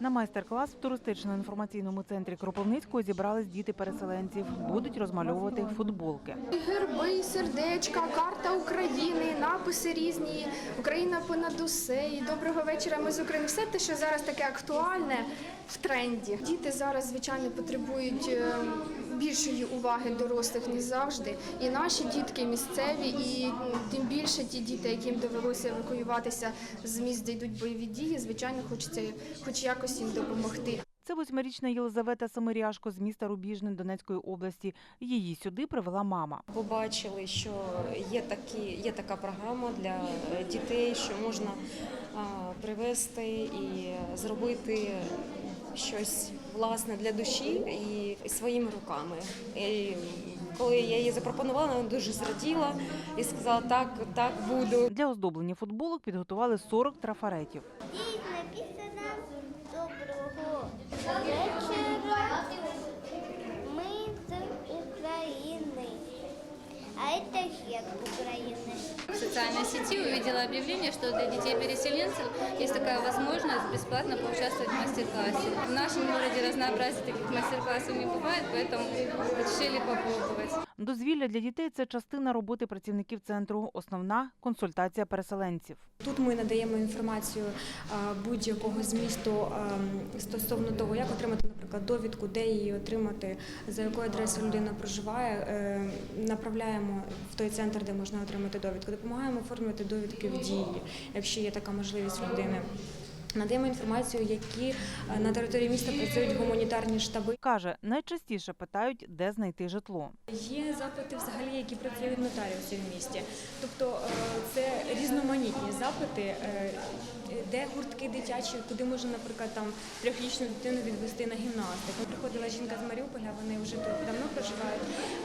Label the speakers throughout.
Speaker 1: На майстер-клас в туристично-інформаційному центрі Кропивницького зібрались діти переселенців. Будуть розмальовувати футболки.
Speaker 2: Герби, сердечка, карта України, написи різні, Україна понад усе, і доброго вечора. Ми з України. Все те, що зараз таке актуальне в тренді. Діти зараз, звичайно, потребують е, більшої уваги дорослих ніж завжди. І наші дітки місцеві, і тим більше ті діти, яким довелося евакуюватися з місць, де йдуть бойові дії, звичайно, хочеться хоч якось їм допомогти.
Speaker 1: Це восьмирічна Єлизавета Самиряшко з міста Рубіжне Донецької області. Її сюди привела мама.
Speaker 3: Побачили, що є такі, є така програма для е, дітей, що можна а, привезти і зробити щось власне для душі і своїми руками. І коли я їй запропонувала, вона дуже зраділа і сказала, так, так буду.
Speaker 1: Для оздоблення футболок підготували 40 трафаретів.
Speaker 4: Написано доброго вечора. Ми з України. А это герб України.
Speaker 5: Социальной сети увидела объявление, что для детей-переселенцев есть такая возможность бесплатно поучаствовать в мастер-классе. В нашем городе разнообразия таких мастер-классов не бывает, поэтому решили попробовать.
Speaker 1: Дозвілля для дітей це частина роботи працівників центру. Основна консультація переселенців.
Speaker 3: Тут ми надаємо інформацію будь-якого змісту а, стосовно того, як отримати, наприклад, довідку, де її отримати, за якою адресою людина проживає. Е, Направляємо в той центр, де можна отримати довідку. Допомагаємо оформити довідки в дії, якщо є така можливість людини. Надаємо інформацію, які е, на території міста працюють гуманітарні штаби.
Speaker 1: Каже, найчастіше питають, де знайти житло.
Speaker 3: Є запити взагалі, які працюють нотаріуси в місті. Тобто е, це різноманітні запити, е, де гуртки дитячі, куди можна, наприклад, там трьохрічну дитину відвести на гімнастику. Приходила жінка з Маріуполя, вони вже тут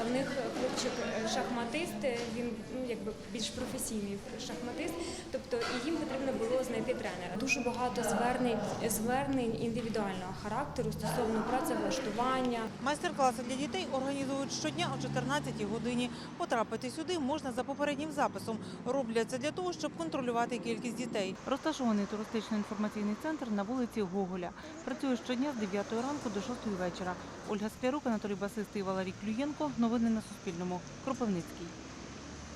Speaker 3: в них хлопчик е, шахматист, е, він ну якби більш професійний шахматист. Тобто і їм потрібно було знайти тренера. Дуже багато звернень звернень індивідуального характеру стосовно працевлаштування.
Speaker 1: Майстер-класи для дітей організують щодня о 14 годині. Потрапити сюди можна за попереднім записом. Роблять це для того, щоб контролювати кількість дітей. Розташований туристично-інформаційний центр на вулиці Гоголя. Працює щодня з 9 ранку до 6 вечора. Ольга Склярук, Анатолій Басистий, Валерій Клюєнко. Новини на Суспільному. Кропивницький.